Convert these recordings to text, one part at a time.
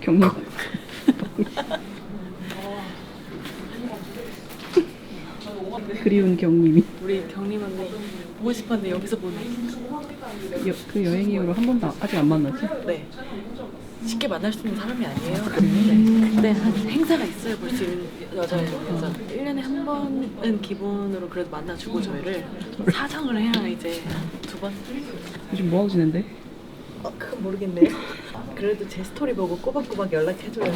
경림. 그리운 경림이. 우리 경림 언니 보고 싶었는데 여기서 보네. 여, 그 여행 이후로 한 번도 아직 안 만났지? 네. 쉽게 만날 수 있는 사람이 아니에요. 네. 근데 한 행사가 있어야 볼 수 있는 여자예요. 그래서 1년에 한 번은 기본으로 그래도 만나주고 저희를 사정을 해야 이제 두 번? 요즘 뭐하고 지낸대? 어, 그건 모르겠네요. 그래도 제 스토리 보고 꼬박꼬박 연락해줘요.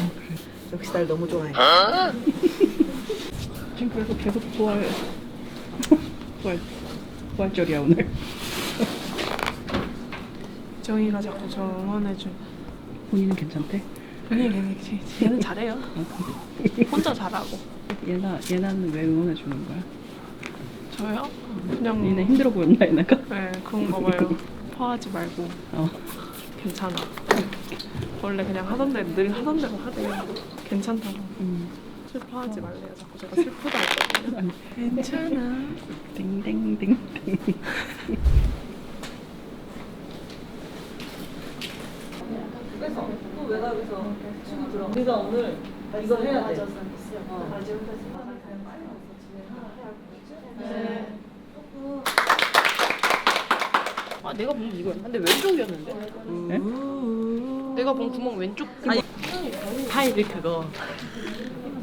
역시 날 너무 좋아해. 지금 그래서 계속 부활. 부활. 부활절이야, 오늘. 정이가 자꾸 저 응원해줘. 본인은 괜찮대? 걔는, 걔- 걔는 잘해요. 혼자 잘하고. 얘나, 얘나는 왜 응원해 주는 거야? 저요? 그냥 얘네 힘들어 보였나, 얘네가? 네, 그런가 봐요. 퍼하지 말고 어. 괜찮아. 원래 그냥 하던 대늘 하던 대로 하대요. 괜찮다고. 음. 슬퍼하지 말래요. 자꾸 제가 슬프다 했거든요. 괜찮아. 땡땡땡. 우리가 오늘 이거 해야 돼. 아 내가 본게 이거야. 근데 왼쪽이었는데. 네? 내가 본 구멍 왼쪽. 아니, 파일 그거.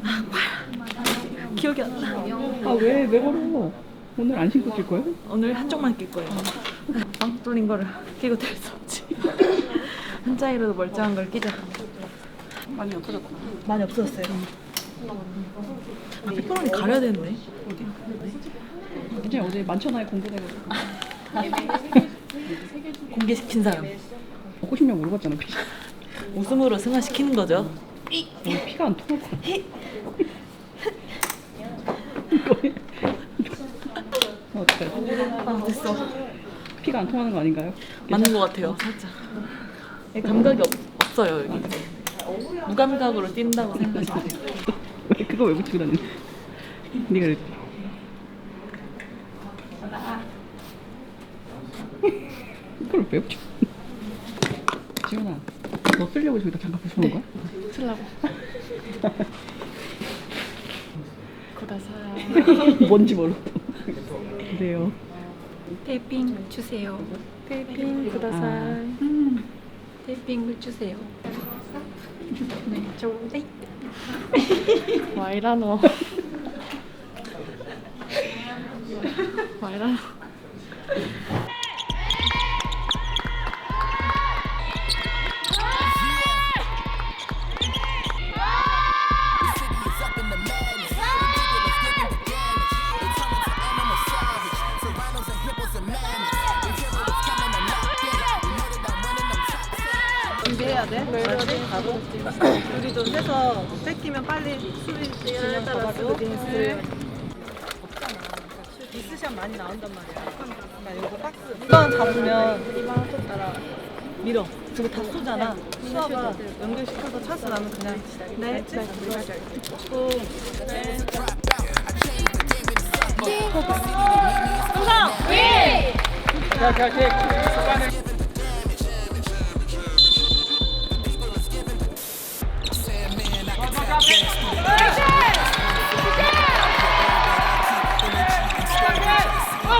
아, 뭐야. 기억이 안 나. 아, 왜, 왜 걸어? 오늘 안 신고 뛸 거야? 오늘 한쪽만 낄 거예요. 빵 뚫린 거를 끼고 될 수 없지. 한 자이라도 멀쩡한 걸 끼자. 많이 없어졌구나. 많이 없어졌어요. 아, 피부로는 가려야 되는데. 이제 어제 만천하에 공부해가지고. 공개시킨 사람. 먹고 싶냐고 물어봤잖아, 피. 웃음으로 승화시키는 거죠. 어, 피가 안 통할 것 같아. 이거 해. 어, 어떡해. 아, 됐어. 피가 안 통하는 거 아닌가요? 맞는 것 같아요, 살짝. 예, 감각이 없, 없어요, 여기. 무감각으로 뛴다고 생각하시면 돼요. 왜 그거 왜 붙이고 다니는? 네가 그랬지. 이걸 왜 붙여? 지훈아, 너 쓰려고 저기다 장갑 붙여놓은 거야? 쓰려고. 고다사. 뭔지 모르고. 그래요. 테이핑 주세요. 테이핑 고다사. 아. 테이핑 주세요. 네, 좋은데. 와이라노. 와 이라노. 준비해야 돼. 우리도 해서 뺏기면 빨리 수리 진행 따라서 미스샷 많이 나온단 말이야. 나 이거 박스 한번 잡으면 2만 원 따라 밀어. 그거 다 쏘잖아. 수아가 연결시켜서 차스 나면 그냥 네, 네. 또 네. 항상 위. 자, 자, 자.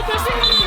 Aconteceu!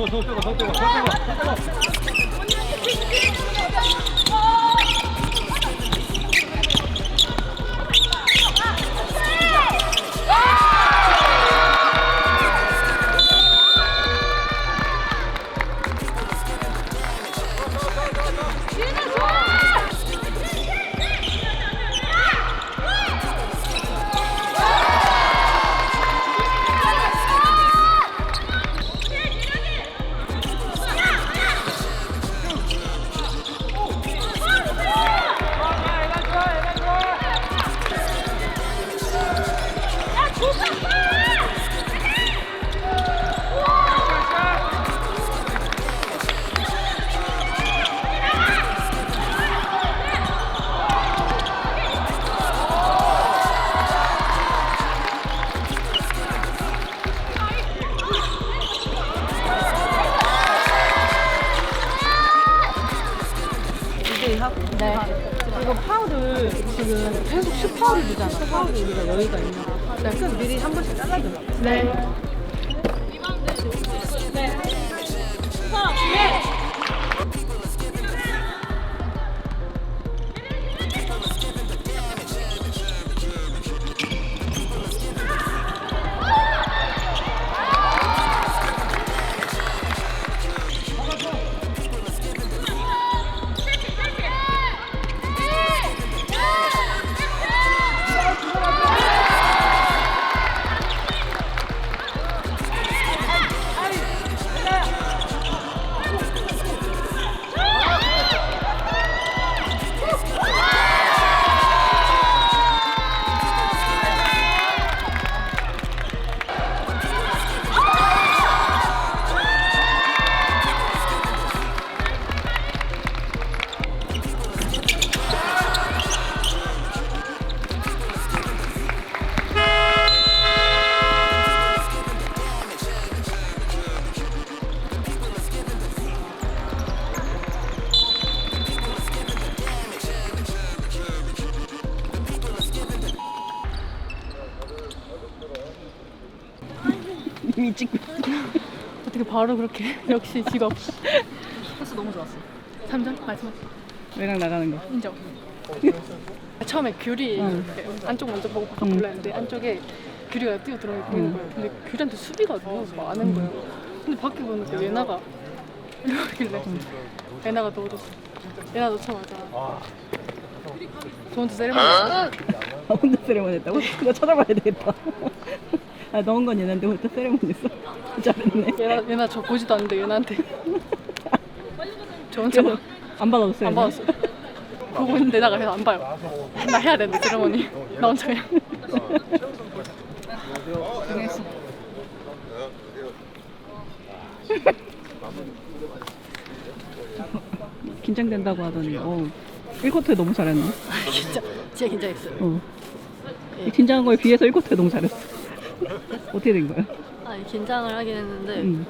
DJ 여유가 거. 네. 그럼 미리 한 번씩 잘라줘. 네. 어떻게 바로 그렇게 역시 직업. 코스 너무 좋았어. 3점 말씀하세요. 외곽 나가는 거. 인정. 처음에 귤이 응. 이렇게 안쪽 먼저 보고 바깥 응. 몰랐는데 안쪽에 귤이가 뛰어 들어가 보이는 응. 거예요. 근데 귤한테 수비가 너무 많은 거예요. 근데 밖에 보니까 예나가 이러길래 예나가 넣어줬어. 예나 넣자마자 저한테 세레머니 아, 혼자 세레모니 했다고? 나 찾아봐야 되겠다. 아, 넣은 건 얘는데 혼자 세레모니 했어. 잘했네. 예나 예나 저 보지도 않는데 예나한테 저 혼자 안 받아줬어요. 안 받았어. 보고 있는데 나가 그래서 안 봐요. 나 해야 되는데 세레머니. 나 혼자 그냥. 긴장된다고 하더니 어 1쿼터에 너무 잘했네. 진짜 진짜 긴장했어요. 어. 이 긴장한 거에 비해서 1쿼터에 너무 잘했어. 어떻게 된 거야? 아 긴장을 하긴 했는데 음.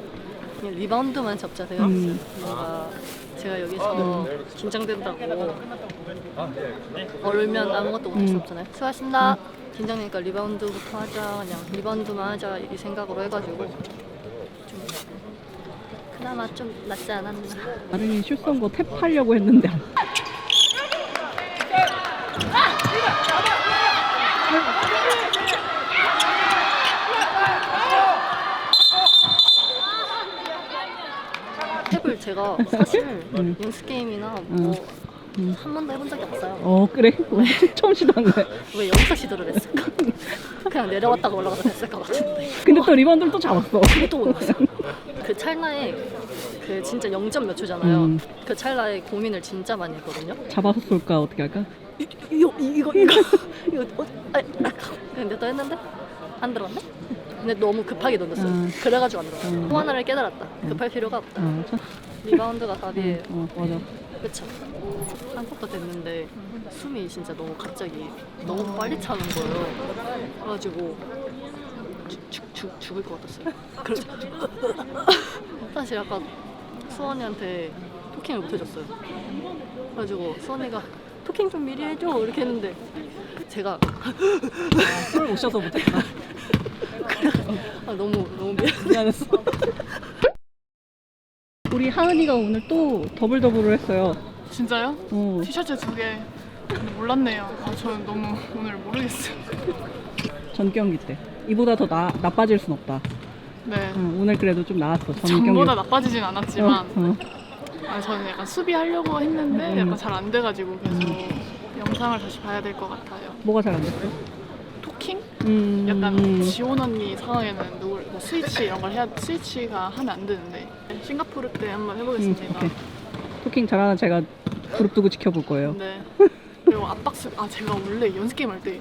그냥 리바운드만 잡자세요. 음. 뭔가 제가 여기서 긴장된다고 얼면 아무것도 못할 수 음. 없잖아요. 수고하셨습니다. 긴장되니까 리바운드부터 하자 그냥 리바운드만 하자 이 생각으로 해가지고 좀 그나마 좀 낫지 않았나. 나중에 슛쏜 거 탭 하려고 했는데 제가 사실 음. 연습 게임이나 음. 뭐한 음. 번도 해본 적이 없어요. 어 그래? 처음 시도한 거야. 왜 여기서 시도를 했을까? 그냥 내려왔다가 올라가서 됐을 것 같은데. 근데 또 리바운드를 또 잡았어. 또 올라갔어. 그 찰나에 그 진짜 0점 몇 초잖아요. 음. 그 찰나에 고민을 진짜 많이 했거든요. 잡아서 쏠까 어떻게 할까? 이, 이거 이거 이거 이거 어, 아, 아, 근데 또 했는데 안 들어갔네. 근데 너무 급하게 던졌어요. 음. 그래가지고 안 들어갔어. 음. 또 하나를 깨달았다. 급할 필요가 없다. 어, 참. 리바운드가 답이에요. 어 맞아. 그쵸? 한 쿼터 됐는데 숨이 진짜 너무 갑자기 너무 빨리 차는 거예요. 그래가지고 죽, 죽, 죽, 죽을 것 같았어요. 그래서 사실 아까 수원이한테 토킹을 못 해줬어요. 그래가지고 수원이가 토킹 좀 미리 해줘 이렇게 했는데 제가 술을 못 쉬어서 못했다. 아, 너무 너무 미안. 미안했어. 하은이가 오늘 또 더블 더블을 했어요. 진짜요? 어. 티셔츠 두 개. 몰랐네요. 아, 저는 너무 오늘 모르겠어요. 전 경기 때. 이보다 더 나, 나빠질 순 없다. 네. 응, 오늘 그래도 좀 나았어. 전 경기. 전보다 나빠지진 않았지만 어, 어. 아, 저는 약간 수비하려고 했는데 음. 약간 잘 안 돼가지고 계속 영상을 다시 봐야 될 것 같아요. 뭐가 잘 안 됐어? 토킹? 음, 약간 음. 지원 언니 상황에는 누굴 뭐 스위치 이런 걸 해야 스위치가 하면 안 되는데 싱가포르 때 한번 음, 해보겠습니다. 오케이. 토킹 잘하는 제가 그룹 두고 지켜볼 거예요. 네. 그리고 압박스 아 제가 원래 연습 게임 할 때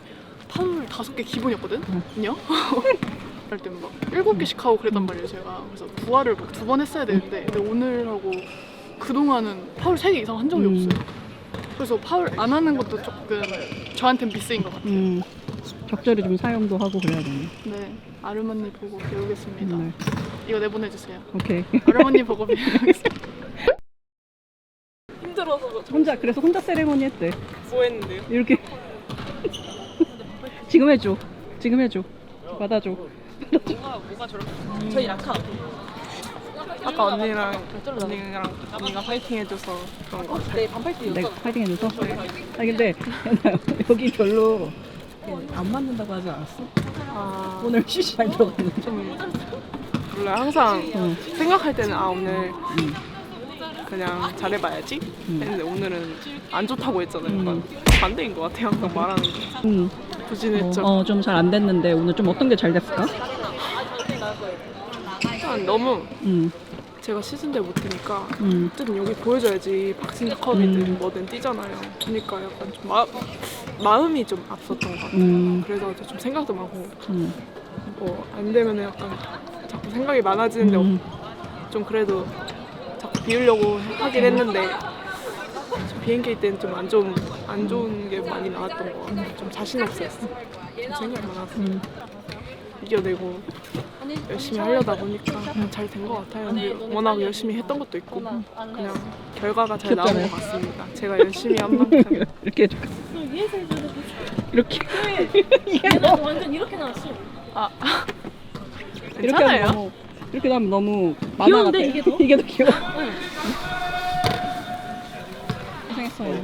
파울 다섯 개 기본이었거든요. 할때막 일곱 개씩 하고 그랬단 말이에요 제가. 그래서 부활을 두 번 했어야 되는데 근데 오늘 하고 그 동안은 파울 세 개 이상 한 적이 음. 없어요. 그래서 파울 안 하는 것도 조금 저한텐 미스인 것 같아요. 음, 적절히 좀 사용도 하고 그래야 되네. 네, 아르머니 보고 배우겠습니다. 네. 이거 내보내주세요. 오케이. 아르머니 보고 배우겠습니다. 혼자 그래서 혼자 세레모니 했대. 뭐 했는데요? 이렇게. 지금 해줘. 지금 해줘. 받아줘. 저희 라카. 아까 언니랑 언니랑 언니가 파이팅 해줘서 그런 거 같아요. 네, 반팔티 내가 파이팅 해줘서. 아 근데 여기 별로 안 맞는다고 하지 않았어? 아, 오늘 슛이 잘 들어갔는데. 좀 몰라 항상 어. 생각할 때는 아 오늘 음. 그냥 잘해봐야지 음. 했는데 오늘은 안 좋다고 했잖아요. 약간 반대인 것 같아요. 항상 말하는 게 음. 부진했죠. 어, 좀 잘 안 됐는데 오늘 좀 어떤 게 잘 됐을까? 일단 너무 음. 제가 시즌 때 못하니까 음. 어쨌든 여기 보여줘야지 박진자 컵이든 음. 뭐든 뛰잖아요. 그러니까 약간 좀 마, 마음이 좀 앞섰던 것 같아요. 음. 그래서 좀 생각도 많고 음. 뭐 안 되면 약간 자꾸 생각이 많아지는데 음. 좀 그래도 자꾸 비우려고 하긴 했는데 좀 비행기 때는 좀 안 좋은 안 좋은 게 많이 나왔던 것 같아요. 좀 자신 없었어. 좀 생각이 많아서 음. 이겨내고 열심히 하려다 보니까 잘 된 것 같아요. 근데 워낙 열심히 했던 것도 있고 그냥 결과가 잘 나온. 것 같습니다. 제가 열심히 한 만큼 이렇게 해 줘. 이렇게. 이게 너무 완전 이렇게 나왔어. 아 이렇게 괜찮아요? 하면 너무 이렇게 하면 너무 만화 귀여운데, 같아. 이게 더? 이게 더 귀여워. 고생했어요.